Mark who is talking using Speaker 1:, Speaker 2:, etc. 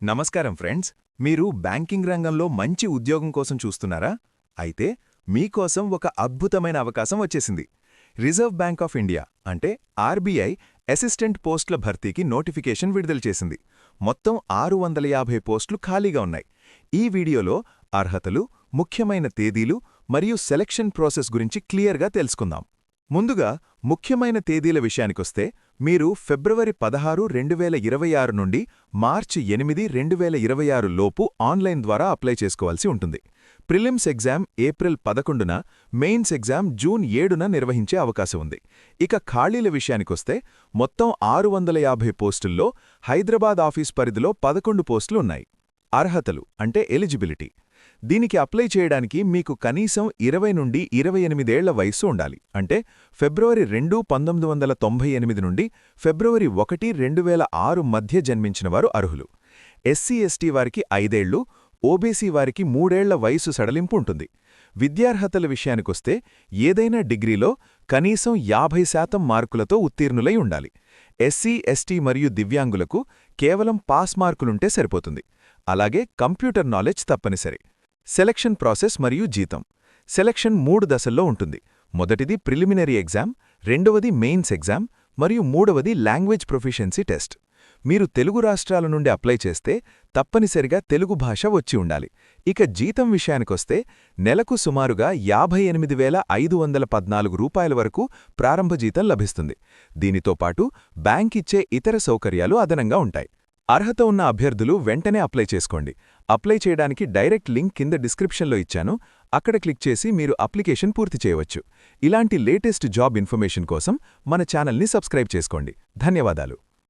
Speaker 1: నమస్కారం ఫ్రెండ్స్. మీరు బ్యాంకింగ్ రంగంలో మంచి ఉద్యోగం కోసం చూస్తున్నారా? అయితే మీకోసం ఒక అద్భుతమైన అవకాశం వచ్చేసింది. రిజర్వ్ బ్యాంక్ ఆఫ్ ఇండియా అంటే ఆర్బీఐ అసిస్టెంట్ పోస్టుల భర్తీకి నోటిఫికేషన్ విడుదల చేసింది. మొత్తం ఆరు వందల యాభై పోస్టులు ఖాళీగా ఉన్నాయి. ఈ వీడియోలో అర్హతలు ముఖ్యమైన తేదీలు మరియు సెలక్షన్ ప్రాసెస్ గురించి క్లియర్గా తెలుసుకుందాం. ముందుగా ముఖ్యమైన తేదీల విషయానికొస్తే మీరు ఫిబ్రవరి పదహారు రెండు వేల ఇరవై ఆరు నుండి మార్చి ఎనిమిది రెండు వేల ఇరవై ఆరు లోపు ఆన్లైన్ ద్వారా అప్లై చేసుకోవాల్సి ఉంటుంది. ప్రిలిమ్స్ ఎగ్జామ్ ఏప్రిల్ పదకొండున మెయిన్స్ ఎగ్జామ్ జూన్ ఏడున నిర్వహించే అవకాశం ఉంది. ఇక ఖాళీల విషయానికొస్తే మొత్తం ఆరు వందల యాభై పోస్టుల్లో హైదరాబాద్ ఆఫీస్ పరిధిలో పదకొండు పోస్టులు ఉన్నాయి. అర్హతలు అంటే ఎలిజిబిలిటీ. దీనికి అప్లై చేయడానికి మీకు కనీసం ఇరవై నుండి ఇరవై ఎనిమిదేళ్ళ వయస్సు ఉండాలి. అంటే ఫిబ్రవరి రెండు పంతొమ్మిది వందల తొంభై ఎనిమిది నుండి ఫిబ్రవరి ఒకటి రెండు వేల ఆరు మధ్య జన్మించినవారు అర్హులు. ఎస్సీ ఎస్టీ వారికి ఐదేళ్ళు ఓబీసీ వారికి మూడేళ్ళ వయసు సడలింపు ఉంటుంది. విద్యార్హతల విషయానికొస్తే ఏదైనా డిగ్రీలో కనీసం యాభై శాతం మార్కులతో ఉత్తీర్ణులై ఉండాలి. ఎస్సీ ఎస్టీ మరియు దివ్యాంగులకు కేవలం పాస్ మార్కులుంటే సరిపోతుంది. అలాగే కంప్యూటర్ నాలెడ్జ్ తప్పనిసరి. సెలక్షన్ ప్రాసెస్ మరియు జీతం. సెలక్షన్ మూడు దశల్లో ఉంటుంది. మొదటిది ప్రిలిమినరీ ఎగ్జామ్ రెండవది మెయిన్స్ ఎగ్జామ్ మరియు మూడవది లాంగ్వేజ్ ప్రొఫిషియన్సీ టెస్ట్. మీరు తెలుగు రాష్ట్రాల నుండి అప్లై చేస్తే తప్పనిసరిగా తెలుగు భాష వచ్చి ఉండాలి. ఇక జీతం విషయానికొస్తే నెలకు సుమారుగా యాభై ఎనిమిది వేల ఐదు వందల పద్నాలుగు రూపాయల వరకు ప్రారంభ జీతం లభిస్తుంది. దీనితో పాటు బ్యాంక్ ఇచ్చే ఇతర సౌకర్యాలు అదనంగా ఉంటాయి. అర్హత ఉన్న అభ్యర్థులు వెంటనే అప్లై చేసుకోండి. అప్లై చేయడానికి డైరెక్ట్ లింక్ కింద డిస్క్రిప్షన్లో ఇచ్చాను. అక్కడ క్లిక్ చేసి మీరు అప్లికేషన్ పూర్తి చేయవచ్చు. ఇలాంటి లేటెస్ట్ జాబ్ ఇన్ఫర్మేషన్ కోసం మన ఛానల్ని సబ్స్క్రైబ్ చేసుకోండి. ధన్యవాదాలు.